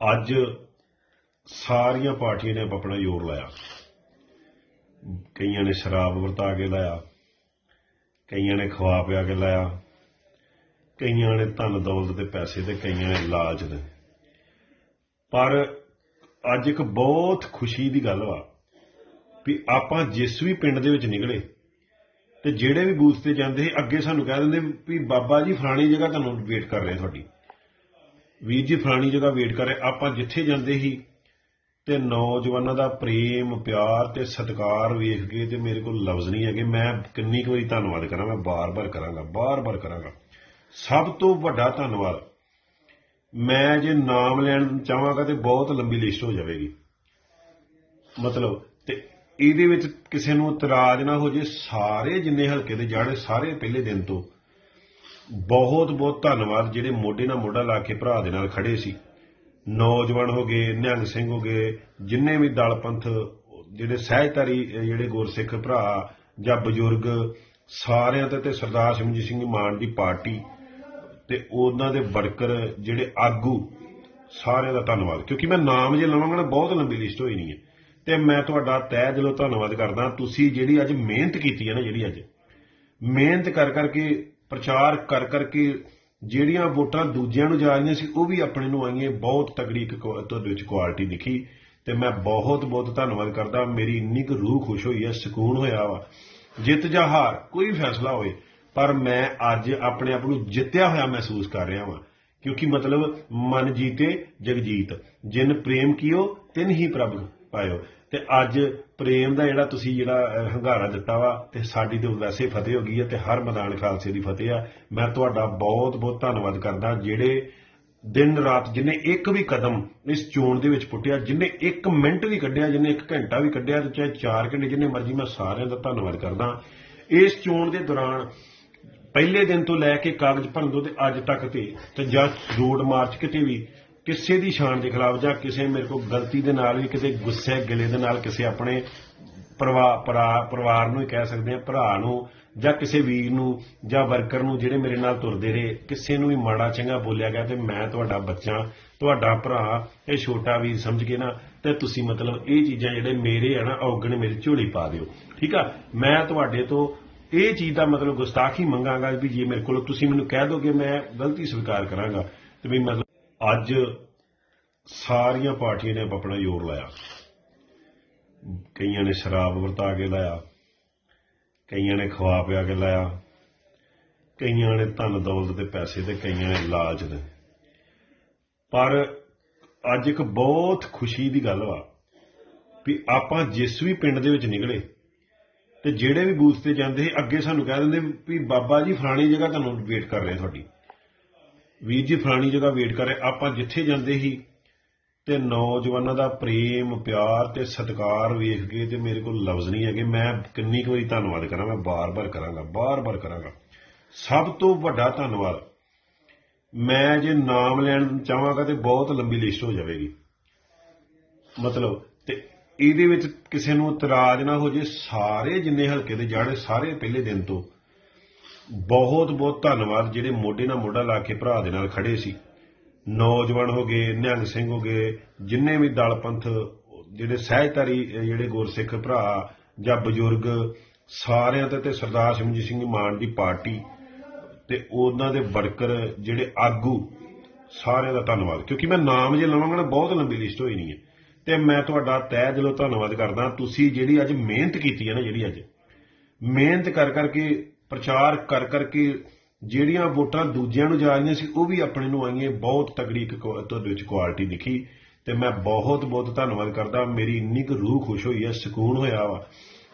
ਅੱਜ ਸਾਰੀਆਂ ਪਾਰਟੀਆਂ ਨੇ ਆਪਣਾ ਜ਼ੋਰ ਲਾਇਆ। ਕਈਆਂ ਨੇ ਸ਼ਰਾਬ ਵਰਤਾ ਕੇ ਲਾਇਆ, ਕਈਆਂ ਨੇ ਖਵਾ ਪਿਆ ਕੇ ਲਾਇਆ, ਕਈਆਂ ਨੇ ਧਨ ਦੌਲਤ ਤੇ ਪੈਸੇ ਤੇ ਕਈਆਂ ਨੇ ਲਾਲਚ ਦੇ। ਪਰ ਅੱਜ ਇੱਕ ਬਹੁਤ ਖੁਸ਼ੀ ਦੀ ਗੱਲ ਵਾ ਵੀ ਆਪਾਂ ਜਿਸ ਵੀ ਪਿੰਡ ਦੇ ਵਿੱਚ ਨਿਕਲੇ ਤੇ ਜਿਹੜੇ ਵੀ ਬੂਥ ਤੇ ਜਾਂਦੇ ਸੀ, ਅੱਗੇ ਸਾਨੂੰ ਕਹਿ ਦਿੰਦੇ ਵੀ ਬਾਬਾ ਜੀ, ਫਲਾਣੀ ਜਗ੍ਹਾ ਤੁਹਾਨੂੰ ਵੇਟ ਕਰ ਰਹੇ ਤੁਹਾਡੀ। ਵੀਰ ਜੀ, ਫਲਾਣੀ ਜਗ੍ਹਾ ਵੇਟ ਕਰ ਰਹੇ। ਆਪਾਂ ਜਿੱਥੇ ਜਾਂਦੇ ਸੀ ਤੇ ਨੌਜਵਾਨਾਂ ਦਾ ਪ੍ਰੇਮ, ਪਿਆਰ ਤੇ ਸਤਿਕਾਰ ਵੇਖ ਕੇ ਤੇ ਮੇਰੇ ਕੋਲ ਲਫ਼ਜ਼ ਨਹੀਂ ਹੈਗੇ। ਮੈਂ ਕਿੰਨੀ ਕੁ ਵਾਰੀ ਧੰਨਵਾਦ ਕਰਾਂ ਮੈਂ ਬਾਰ-ਬਾਰ ਕਰਾਂਗਾ ਬਾਰ-ਬਾਰ ਕਰਾਂਗਾ। ਸਭ ਤੋਂ ਵੱਡਾ ਧੰਨਵਾਦ, ਮੈਂ ਜੇ ਨਾਮ ਲੈਣ ਚਾਹਾਂਗਾ ਤੇ ਬਹੁਤ ਲੰਬੀ ਲਿਸਟ ਹੋ ਜਾਵੇਗੀ। ਮਤਲਬ ਤੇ ਇਹਦੇ ਵਿੱਚ ਕਿਸੇ ਨੂੰ ਇਤਰਾਜ਼ ਨਾ ਹੋ ਜੇ, ਸਾਰੇ ਜਿੰਨੇ ਹਲਕੇ ਦੇ ਜਾਣੇ, ਸਾਰੇ ਪਹਿਲੇ ਦਿਨ ਤੋਂ। ਬਹੁਤ ਬਹੁਤ ਧੰਨਵਾਦ ਜਿਹੜੇ ਮੋਢੇ ਨਾਲ ਮੋਢਾ ਲਾ ਕੇ ਭਰਾ ਦੇ ਨਾਲ ਖੜੇ ਸੀ। ਨੌਜਵਾਨ ਹੋ ਗਏ, ਨਿਹੰਗ ਸਿੰਘ ਹੋ ਗਏ, ਜਿੰਨੇ ਵੀ ਦਲ ਪੰਥ, ਜਿਹੜੇ ਸਹਿਜਧਾਰੀ ਜਿਹੜੇ ਗੁਰਸਿੱਖ ਭਰਾ ਜਾਂ ਬਜ਼ੁਰਗ, ਸਾਰਿਆਂ ਤੇ ਤੇ ਸਰਦਾਰ ਸਿਮਰਜੀਤ ਸਿੰਘ ਮਾਨ ਦੀ ਪਾਰਟੀ ਤੇ ਉਹਨਾਂ ਦੇ ਵਰਕਰ ਜਿਹੜੇ ਆਗੂ, ਸਾਰਿਆਂ ਦਾ ਧੰਨਵਾਦ। ਕਿਉਂਕਿ ਮੈਂ ਨਾਮ ਜੇ ਲਵਾਂਗਾ ਨਾ, ਬਹੁਤ ਲੰਬੀ ਲਿਸਟ ਹੋਈ ਨਹੀਂ ਹੈ। ਤੇ ਮੈਂ ਤੁਹਾਡਾ ਤਹਿ ਦਿਲੋਂ ਧੰਨਵਾਦ ਕਰਦਾ, ਤੁਸੀਂ ਜਿਹੜੀ ਅੱਜ ਮਿਹਨਤ ਕੀਤੀ ਹੈ ਨਾ, ਜਿਹੜੀ ਅੱਜ ਮਿਹਨਤ ਕਰ ਕਰਕੇ ਪ੍ਰਚਾਰ ਕਰ ਕਰਕੇ ਜਿਹੜੀਆਂ ਵੋਟਾਂ ਦੂਜਿਆਂ ਨੂੰ ਜਾ ਰਹੀਆਂ ਸੀ, ਉਹ ਵੀ ਆਪਣੇ ਨੂੰ ਆਈਆਂ, ਬਹੁਤ ਤਗੜੀ ਇੱਕ ਤੁਹਾਡੇ ਵਿੱਚ ਕੁਆਲਿਟੀ ਦਿਖੀ ਤੇ ਮੈਂ ਬਹੁਤ ਬਹੁਤ ਧੰਨਵਾਦ ਕਰਦਾ, ਮੇਰੀ ਇੰਨੀ ਕੁ ਰੂਹ ਖੁਸ਼ ਹੋਈ ਹੈ, ਸਕੂਨ ਹੋਇਆ ਵਾ। ਜਿੱਤ ਜਾਂ ਹਾਰ, ਕੋਈ ਫੈਸਲਾ ਹੋਵੇ, ਪਰ ਮੈਂ ਅੱਜ ਆਪਣੇ ਆਪ ਨੂੰ ਜਿੱਤਿਆ ਹੋਇਆ ਮਹਿਸੂਸ ਕਰ ਰਿਹਾ ਹਾਂ ਕਿਉਂਕਿ ਮਤਲਬ ਮਨ ਜੀਤੇ ਜਗਜੀਤ, ਜਿਨ ਪ੍ਰੇਮ ਕੀਓ, ਤਿਨ ਹੀ ਪ੍ਰਭ ਪਾਇਓ। ਤੇ ਅੱਜ ਪ੍ਰੇਮ ਦਾ ਜਿਹੜਾ ਤੁਸੀਂ ਜਿਹੜਾ ਹੰਗਾਰਾ ਦਿੱਤਾ ਵਾ, ਤੇ ਸਾਡੀ ਤੇ ਵੈਸੇ ਫਤਿਹ ਹੋ ਗਈ ਹੈ ਤੇ ਹਰ ਮੈਦਾਨ ਖਾਲਸੇ ਦੀ ਫਤਿਹ ਆ। ਮੈਂ ਤੁਹਾਡਾ ਬਹੁਤ ਬਹੁਤ ਧੰਨਵਾਦ ਕਰਦਾ, ਜਿਹੜੇ ਦਿਨ ਰਾਤ ਜਿਨੇ ਇੱਕ ਵੀ ਕਦਮ ਇਸ ਚੋਣ ਦੇ ਵਿੱਚ ਪੁੱਟਿਆ, ਜਿਨੇ ਇੱਕ ਮਿੰਟ ਵੀ ਕੱਢਿਆ, ਜਿਨੇ ਇੱਕ ਘੰਟਾ ਵੀ ਕੱਢਿਆ, ਤੇ ਚਾਹੇ 4 ਘੰਟੇ ਜਿੰਨੇ ਮਰਜ਼ੀ ਮੈਂ ਸਾਰਿਆਂ ਦਾ ਧੰਨਵਾਦ ਕਰਦਾ। ਇਸ ਚੋਣ ਦੇ ਦੌਰਾਨ ਪਹਿਲੇ ਦਿਨ ਤੋਂ ਲੈ ਕੇ ਕਾਗਜ਼ ਭਰਨ ਤੋਂ ਤੇ ਅੱਜ ਤੱਕ ਤੇ ਤੇ ਜਾਂ ਰੋਡ ਮਾਰਚ ਕਿਤੇ ਵੀ ਕਿਸੇ ਦੀ ਸ਼ਾਨ ਦੇ ਖਿਲਾਫ ਜਾਂ ਕਿਸੇ ਮੇਰੇ ਕੋਲ ਗਲਤੀ ਦੇ ਨਾਲ ਵੀ ਕਿਤੇ ਗੁੱਸੇ ਗਿਲੇ ਦੇ ਨਾਲ ਕਿਸੇ ਆਪਣੇ ਪਰਿਵਾਰ ਨੂੰ ਹੀ ਕਹਿ ਸਕਦੇ ਆ ਭਰਾ ਨੂੰ ਜਾਂ ਕਿਸੇ ਵੀਰ ਨੂੰ ਜਾਂ ਵਰਕਰ ਨੂੰ ਜਿਹੜੇ ਮੇਰੇ ਨਾਲ ਤੁਰਦੇ ਰਹੇ, ਕਿਸੇ ਨੂੰ ਵੀ ਮਾੜਾ ਚੰਗਾ ਬੋਲਿਆ ਗਿਆ ਤੇ ਮੈਂ ਤੁਹਾਡਾ ਬੱਚਾ, ਤੁਹਾਡਾ ਭਰਾ, ਇਹ ਛੋਟਾ ਵੀਰ ਸਮਝ ਕੇ ਨਾ, ਤੇ ਤੁਸੀਂ ਮਤਲਬ ਇਹ ਚੀਜ਼ਾਂ ਜਿਹੜੇ ਮੇਰੇ ਆ ਨਾ, ਔਗਣ ਮੇਰੀ ਝੋਲੀ ਪਾ ਦਿਓ। ਠੀਕ ਆ? ਮੈਂ ਤੁਹਾਡੇ ਤੋਂ ਇਹ ਚੀਜ਼ ਦਾ ਮਤਲਬ ਗੁਸਤਾਖੀ ਮੰਗਾਂਗਾ ਵੀ ਜੇ ਮੇਰੇ ਕੋਲ ਤੁਸੀਂ ਮੈਨੂੰ ਕਹਿ ਦੋਗੇ, ਮੈਂ ਗਲਤੀ ਸਵੀਕਾਰ ਕਰਾਂਗਾ। ਤੇ ਵੀ ਮਤਲਬ ਅੱਜ ਸਾਰੀਆਂ ਪਾਰਟੀਆਂ ਨੇ ਆਪਣਾ ਜ਼ੋਰ ਲਾਇਆ। ਕਈਆਂ ਨੇ ਸ਼ਰਾਬ ਵਰਤਾ ਕੇ ਲਾਇਆ, ਕਈਆਂ ਨੇ ਖਵਾ ਪਿਆ ਕੇ ਲਾਇਆ, ਕਈਆਂ ਨੇ ਧਨ ਦੌਲਤ ਤੇ ਪੈਸੇ ਤੇ ਕਈਆਂ ਨੇ ਲਾਲਚ ਦੇ। ਪਰ ਅੱਜ ਇੱਕ ਬਹੁਤ ਖੁਸ਼ੀ ਦੀ ਗੱਲ ਵਾ ਵੀ ਆਪਾਂ ਜਿਸ ਵੀ ਪਿੰਡ ਦੇ ਵਿੱਚ ਨਿਕਲੇ ਤੇ ਜਿਹੜੇ ਵੀ ਬੂਥ ਤੇ ਜਾਂਦੇ ਸੀ, ਅੱਗੇ ਸਾਨੂੰ ਕਹਿ ਦਿੰਦੇ ਵੀ ਬਾਬਾ ਜੀ, ਫਲਾਣੀ ਜਗ੍ਹਾ ਤੁਹਾਨੂੰ ਵੇਟ ਕਰ ਰਹੇ ਤੁਹਾਡੀ। ਵੀਰ ਜੀ, ਫਲਾਣੀ ਜਗ੍ਹਾ ਵੇਟ ਕਰ ਰਹੇ। ਆਪਾਂ ਜਿੱਥੇ ਜਾਂਦੇ ਸੀ ਤੇ ਨੌਜਵਾਨਾਂ ਦਾ ਪ੍ਰੇਮ, ਪਿਆਰ ਤੇ ਸਤਿਕਾਰ ਵੇਖ ਕੇ ਤੇ ਮੇਰੇ ਕੋਲ ਲਫ਼ਜ਼ ਨਹੀਂ ਹੈਗੇ। ਮੈਂ ਕਿੰਨੀ ਕੁ ਵਾਰੀ ਧੰਨਵਾਦ ਕਰਾਂ ਮੈਂ ਬਾਰ-ਬਾਰ ਕਰਾਂਗਾ ਬਾਰ-ਬਾਰ ਕਰਾਂਗਾ। ਸਭ ਤੋਂ ਵੱਡਾ ਧੰਨਵਾਦ, ਮੈਂ ਜੇ ਨਾਮ ਲੈਣ ਚਾਹਾਂਗਾ ਤੇ ਬਹੁਤ ਲੰਬੀ ਲਿਸਟ ਹੋ ਜਾਵੇਗੀ। ਮਤਲਬ ਤੇ ਇਹਦੇ ਵਿੱਚ ਕਿਸੇ ਨੂੰ ਇਤਰਾਜ਼ ਨਾ ਹੋ ਜੇ, ਸਾਰੇ ਜਿੰਨੇ ਹਲਕੇ ਦੇ ਜਾਣੇ, ਸਾਰੇ ਪਹਿਲੇ ਦਿਨ ਤੋਂ। ਬਹੁਤ ਬਹੁਤ ਧੰਨਵਾਦ ਜਿਹੜੇ ਮੋਢੇ ਨਾਲ ਮੋਢਾ ਲਾ ਕੇ ਭਰਾ ਦੇ ਨਾਲ ਖੜੇ ਸੀ। ਨੌਜਵਾਨ ਹੋ ਗਏ, ਨਿਹੰਗ ਸਿੰਘ ਹੋ ਗਏ, ਜਿੰਨੇ ਵੀ ਦਲ ਪੰਥ, ਜਿਹੜੇ ਸਹਿਜਧਾਰੀ ਜਿਹੜੇ ਗੁਰਸਿੱਖ ਭਰਾ ਜਾਂ ਬਜ਼ੁਰਗ, ਸਾਰਿਆਂ ਤੇ ਤੇ ਸਰਦਾਰ ਸਿਮਰਜੀਤ ਸਿੰਘ ਮਾਨ ਦੀ ਪਾਰਟੀ ਤੇ ਉਹਨਾਂ ਦੇ ਵਰਕਰ ਜਿਹੜੇ ਆਗੂ, ਸਾਰਿਆਂ ਦਾ ਧੰਨਵਾਦ। ਕਿਉਂਕਿ ਮੈਂ ਨਾਮ ਜੇ ਲਵਾਂਗਾ ਨਾ, ਬਹੁਤ ਲੰਬੀ ਲਿਸਟ ਹੋਈ ਨਹੀਂ ਹੈ। ਤੇ ਮੈਂ ਤੁਹਾਡਾ ਤਹਿ ਦਿਲੋਂ ਧੰਨਵਾਦ ਕਰਦਾ, ਤੁਸੀਂ ਜਿਹੜੀ ਅੱਜ ਮਿਹਨਤ ਕੀਤੀ ਹੈ ਨਾ, ਜਿਹੜੀ ਅੱਜ ਮਿਹਨਤ ਕਰ ਕਰਕੇ ਪ੍ਰਚਾਰ ਕਰ ਕਰਕੇ ਜਿਹੜੀਆਂ ਵੋਟਾਂ ਦੂਜਿਆਂ ਨੂੰ ਜਾ ਰਹੀਆਂ ਸੀ, ਉਹ ਵੀ ਆਪਣੇ ਨੂੰ ਆਈਆਂ, ਬਹੁਤ ਤਗੜੀ ਇੱਕ ਤੁਹਾਡੇ ਵਿੱਚ ਕੁਆਲਿਟੀ ਦਿਖੀ ਤੇ ਮੈਂ ਬਹੁਤ ਬਹੁਤ ਧੰਨਵਾਦ ਕਰਦਾ, ਮੇਰੀ ਇੰਨੀ ਕੁ ਰੂਹ ਖੁਸ਼ ਹੋਈ ਹੈ, ਸਕੂਨ ਹੋਇਆ ਵਾ।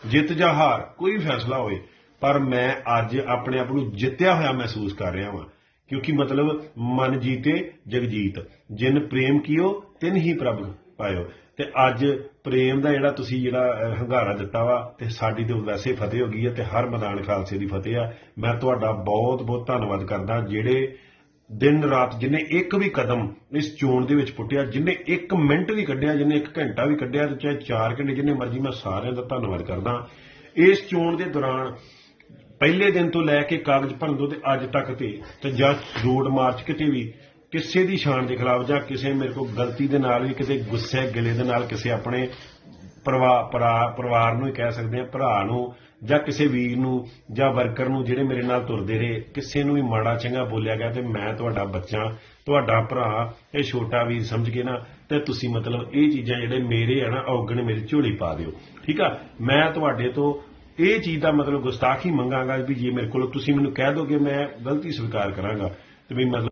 ਜਿੱਤ ਜਾਂ ਹਾਰ, ਕੋਈ ਫੈਸਲਾ ਹੋਵੇ, ਪਰ ਮੈਂ ਅੱਜ ਆਪਣੇ ਆਪ ਨੂੰ ਜਿੱਤਿਆ ਹੋਇਆ ਮਹਿਸੂਸ ਕਰ ਰਿਹਾ ਹਾਂ ਕਿਉਂਕਿ ਮਤਲਬ ਮਨ ਜੀਤੇ ਜਗਜੀਤ, ਜਿਨ ਪ੍ਰੇਮ ਕੀਓ, ਤਿਨ ਹੀ ਪ੍ਰਭ ਪਾਇਓ। ਤੇ ਅੱਜ ਪ੍ਰੇਮ ਦਾ ਜਿਹੜਾ ਤੁਸੀਂ ਜਿਹੜਾ ਹੰਗਾਰਾ ਦਿੱਤਾ ਵਾ, ਤੇ ਸਾਡੀ ਤੇ ਵੈਸੇ ਫਤਿਹ ਹੋ ਗਈ ਹੈ ਤੇ ਹਰ ਮੈਦਾਨ ਖਾਲਸੇ ਦੀ ਫਤਿਹ ਆ। ਮੈਂ ਤੁਹਾਡਾ ਬਹੁਤ ਬਹੁਤ ਧੰਨਵਾਦ ਕਰਦਾ, ਜਿਹੜੇ ਦਿਨ ਰਾਤ ਜਿਨੇ ਇੱਕ ਵੀ ਕਦਮ ਇਸ ਚੋਣ ਦੇ ਵਿੱਚ ਪੁੱਟਿਆ, ਜਿਨੇ ਇੱਕ ਮਿੰਟ ਵੀ ਕੱਢਿਆ, ਜਿਨੇ ਇੱਕ ਘੰਟਾ ਵੀ ਕੱਢਿਆ, ਤੇ ਚਾਹੇ 4 ਘੰਟੇ ਜਿੰਨੇ ਮਰਜ਼ੀ ਮੈਂ ਸਾਰਿਆਂ ਦਾ ਧੰਨਵਾਦ ਕਰਦਾ। ਇਸ ਚੋਣ ਦੇ ਦੌਰਾਨ ਪਹਿਲੇ ਦਿਨ ਤੋਂ ਲੈ ਕੇ ਕਾਗਜ਼ ਭਰਨ ਤੋਂ ਤੇ ਅੱਜ ਤੱਕ ਤੇ ਤੇ ਜਾਂ ਰੋਡ ਮਾਰਚ ਕਿਤੇ ਵੀ ਕਿਸੇ ਦੀ ਸ਼ਾਨ ਦੇ ਖਿਲਾਫ ਜਾਂ ਕਿਸੇ ਮੇਰੇ ਕੋਲ ਗਲਤੀ ਦੇ ਨਾਲ ਵੀ ਕਿਤੇ ਗੁੱਸੇ ਗਿਲੇ ਦੇ ਨਾਲ ਕਿਸੇ ਆਪਣੇ ਪਰਿਵਾਰ ਨੂੰ ਹੀ ਕਹਿ ਸਕਦੇ ਆ ਭਰਾ ਨੂੰ ਜਾਂ ਕਿਸੇ ਵੀਰ ਨੂੰ ਜਾਂ ਵਰਕਰ ਨੂੰ ਜਿਹੜੇ ਮੇਰੇ ਨਾਲ ਤੁਰਦੇ ਰਹੇ, ਕਿਸੇ ਨੂੰ ਵੀ ਮਾੜਾ ਚੰਗਾ ਬੋਲਿਆ ਗਿਆ ਤੇ ਮੈਂ ਤੁਹਾਡਾ ਬੱਚਾ, ਤੁਹਾਡਾ ਭਰਾ, ਇਹ ਛੋਟਾ ਵੀਰ ਸਮਝ ਕੇ ਨਾ, ਤੇ ਤੁਸੀਂ ਮਤਲਬ ਇਹ ਚੀਜ਼ਾਂ ਜਿਹੜੇ ਮੇਰੇ ਆ ਨਾ, ਔਗਣ ਮੇਰੀ ਝੋਲੀ ਪਾ ਦਿਓ। ਠੀਕ ਆ? ਮੈਂ ਤੁਹਾਡੇ ਤੋਂ ਇਹ ਚੀਜ਼ ਦਾ ਮਤਲਬ ਗੁਸਤਾਖੀ ਮੰਗਾਂਗਾ ਵੀ ਜੇ ਮੇਰੇ ਕੋਲ ਤੁਸੀਂ ਮੈਨੂੰ ਕਹਿ ਦੋਗੇ, ਮੈਂ ਗਲਤੀ ਸਵੀਕਾਰ ਕਰਾਂਗਾ। ਤੇ ਵੀ ਮਤਲਬ